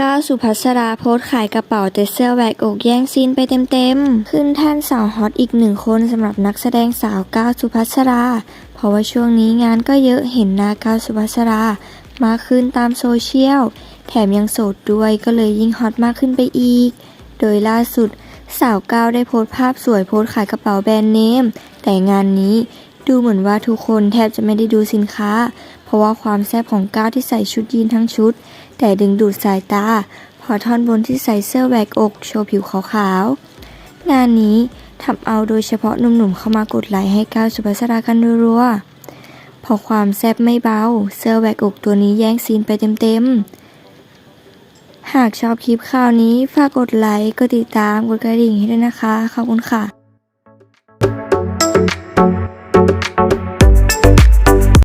ก้าวสุภัสราโพสขายกระเป๋าแต่เสื้อแหวกอกแย่งซีนไปเต็มๆ ขึ้นแท่นสาวฮอตอีกหนึ่งคนสำหรับนักแสดงสาวก้าวสุภัสรา เพราะว่าช่วงนี้งานก็เยอะเห็นหน้าก้าวสุภัสรามากขึ้นตามโซเชียล แถมยังโสดด้วยก็เลยยิ่งฮอตมากขึ้นไปอีก โดยล่าสุดสาวก้าวได้โพสต์ภาพสวยโพสต์ขายกระเป๋าแบรนด์เนม แต่งานนี้ ดูเหมือนว่าทุกคนแทบจะไม่ได้ดูสินค้า เพราะว่าความแซ่บของก้าวที่ใส่ชุดยีนทั้งชุด แต่ดึงดูดสายตา พอท่อนบนที่ใส่เสื้อแหวกอกโชว์ผิวขาวๆ งานนี้ทำเอาโดยเฉพาะหนุ่มๆเข้ามากดไลค์ให้ก้าวสุภาษรากันรัวๆพอความแซ่บไม่เบา เสื้อแหวกอกตัวนี้แย่งซีนไปเต็มๆ หากชอบคลิปข่าวนี้ฝากกดไลค์ กดติดตาม กดกระดิ่งให้ด้วยนะคะ ขอบคุณค่ะ